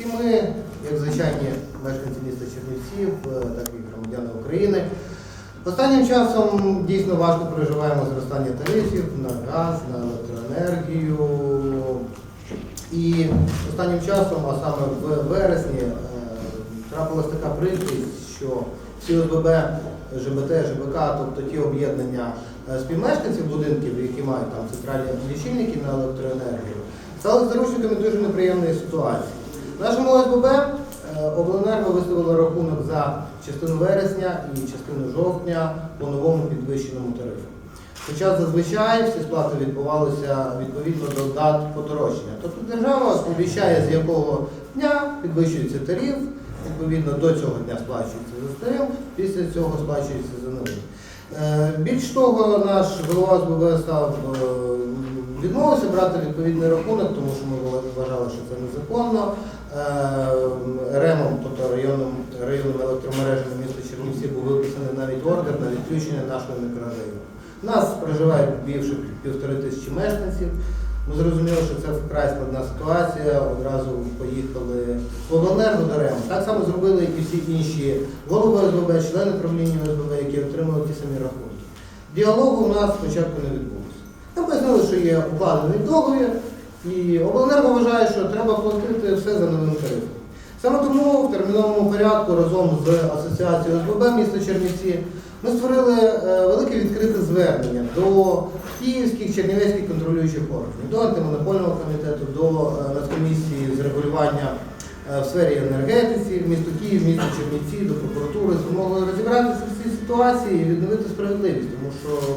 Всі ми, як звичайні мешканці міста Чернівців, е, так і громадяни України, останнім часом дійсно важко переживаємо зростання тарифів на газ, на електроенергію. І останнім часом, а саме в вересні, е, трапилась така прикрість, що всі ОСББ, ЖБТ, ЖБК, тобто ті об'єднання е, співмешканців будинків, які мають там центральні лічильники на електроенергію, стали заручниками дуже неприємної ситуації. Нашому ОСББ е, обленерго виставило рахунок за частину вересня і частину жовтня по новому підвищеному тарифу. Хоча зазвичай всі сплати відбувалися відповідно до дат подорожчання. Тобто держава сповіщає, з якого дня підвищується тариф, відповідно до цього дня сплачується за старим, після цього сплачується за новим. Е, Більш того, наш голова СББ став е, відмовився брати відповідний рахунок, тому що ми вважали, що це незаконно. Е, РЕМом, тобто районним, районним електромережами міста Чернівці, був виписаний навіть ордер на відключення нашого мікрорайону. Нас проживає більше півтори тисячі мешканців. Ми зрозуміли, що це вкрай складна ситуація. Одразу поїхали в обленерго до. Так само зробили і всі інші голови ОСББ, члени правління ОСББ, які отримали ті самі рахунки. Діалогу у нас спочатку не відбулося. Нам пояснили, що є укладений договір, і обленерго вважає, що треба платити все за новим тарифом. Саме тому в терміновому порядку разом з асоціацією ОСББ міста Чернівці ми створили е, велике відкрите звернення до київських чернівецьких контролюючих органів, до антимонопольного комітету, до е, Нацкомісії з регулювання е, в сфері енергетиці, місто Київ, місто Чернівці, до прокуратури з вимогою розібратися в цій ситуації і відновити справедливість, тому що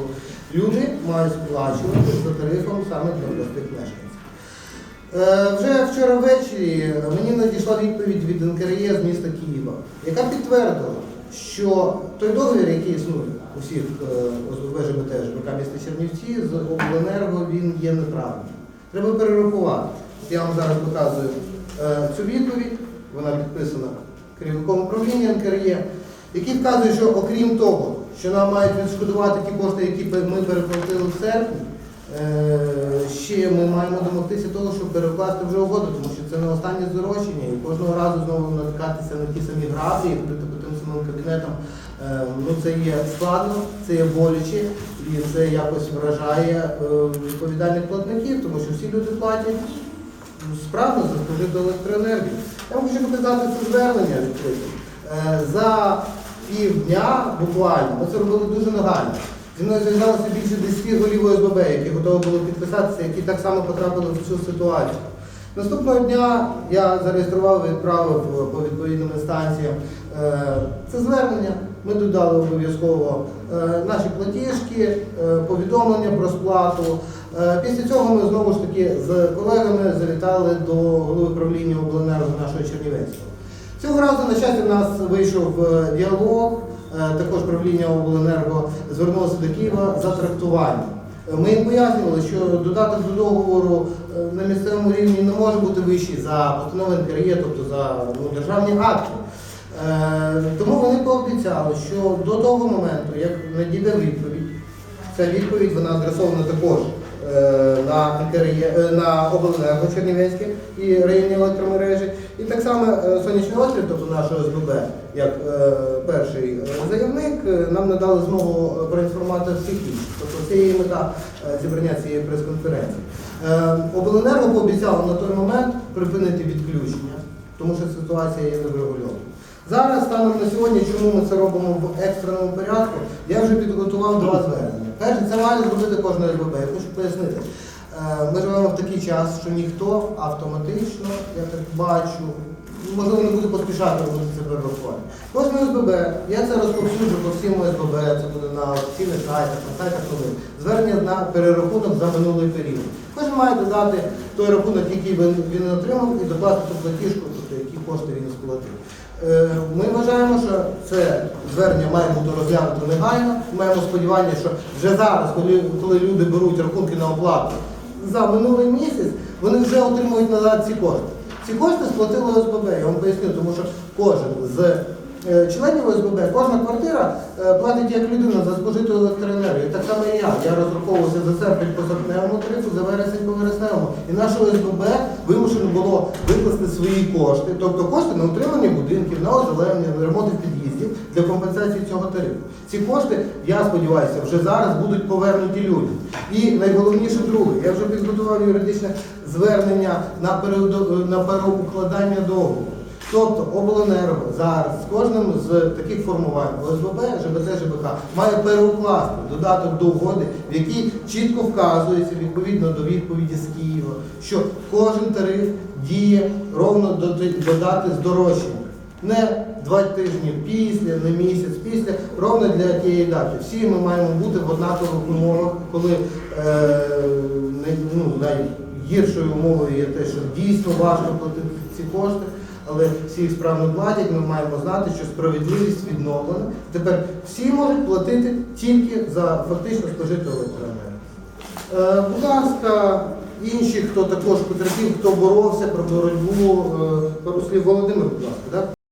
люди мають сплачувати за тарифом саме для простих мешканців. Вже вчора ввечері мені надійшла відповідь від НКРЄ з міста Києва, яка підтвердила, що той договір, який існує у всіх е, ОСББ ЖБТ, ЖБК міста Чернівці, з обленерго він є неправильним. Треба перерахувати. Я вам зараз показую е, цю відповідь, вона підписана керівником управління НКРЄ, який вказує, що окрім того, що нам мають відшкодувати ті кошти, які ми переплатили в серпні, Е, Ще ми маємо домогтися того, щоб перекласти вже угоду, тому що це не останнє здорожчання, і кожного разу знову натикатися на ті самі графі і ходити по тим самим кабінетам. е, Ну це є складно, це є боляче, і це якось вражає е, відповідальних платників, тому що всі люди платять справно за спожиту електроенергію. Я вам хочу показати це звернення відкрите. Е, За півдня буквально ми це робили дуже нагально. Зі мною зв'язалося більше 10 голів ОСББ, які готові були підписатися, які так само потрапили в цю ситуацію. Наступного дня я зареєстрував і відправив по відповідним інстанціям е, це звернення. Ми додали обов'язково е, наші платіжки, е, повідомлення про сплату. Після цього ми знову ж таки з колегами завітали до голови правління обленерго нашого Чернівецького. Цього разу, на щастя, в нас вийшов діалог. Е, Також правління обленерго звернулося до Києва за трактування. Е, Ми їм пояснювали, що додаток до договору е, на місцевому рівні не може бути вищий за постанови НКРЄ, тобто за ну, державні акти. Тому вони пообіцяли, що до того моменту, як надійде відповідь, ця відповідь вона адресована також на е, на обленерго Чернівецьке і районні електромережі. І так само е, сонячний острів, тобто наше ОСББ, як е, перший е, заявник, е, нам надали змогу е, проінформувати всіх інших. Тобто це є мета е, зібрання цієї прес-конференції. Е, Обленерго пообіцяло на той момент припинити відключення, тому що ситуація є неврегульована. Зараз, станом на сьогодні, чому ми це робимо в екстреному порядку, я вже підготував два звернення. Перше, це має зробити кожна СББ. Я хочу пояснити. Е, Ми живемо в такий час, що ніхто автоматично, я так бачу, можливо, не буде поспішати робити це перерахування. Кожне СББ, я це розповсюджу по всім СББ, це буде на офіційних сайтах, на сайтах новин. Звернення на перерахунок за минулий період. Кожен має додати той рахунок, який він отримав, і докласти ту платіжку, кошти він сплатив. Е, Ми вважаємо, що це звернення має бути розглянуто негайно. Маємо сподівання, що вже зараз, коли, коли люди беруть рахунки на оплату за минулий місяць, вони вже отримують назад ці кошти. Ці кошти сплатили ОСББ, я вам поясню, тому що кожен з членів ОСББ, кожна квартира е, платить як людина за спожиту електроенергію. Так само і я. Я розраховувався за серпень по серпневому тарифу, за вересень по вересневому. І наше ОСББ вимушено було викласти свої кошти, тобто кошти на утримання будинків, на озеленення, на ремонти під'їздів для компенсації цього тарифу. Ці кошти, я сподіваюся, вже зараз будуть повернуті людям. І найголовніше друге, я вже підготував юридичне звернення на переукладання договору. Тобто обленерго зараз з кожним з таких формувань ОСББ, ЖБТ, ЖБК має переукласти додаток до угоди, в якій чітко вказується відповідно до відповіді з Києва, що кожен тариф діє ровно до, до дати здорожчання. Не два тижні після, не місяць після, ровно для тієї дати. Всі ми маємо бути в однакових умовах, коли е, ну, найгіршою умовою є те, що дійсно важко платити ці кошти, але всі справно платять. Ми маємо знати, що справедливість відновлена. Тепер всі можуть платити тільки за фактично спожиту електроенергію. Е, будь ласка, інші, хто також потерпів, хто боровся про боротьбу, е, пару слів Володимир, будь ласка?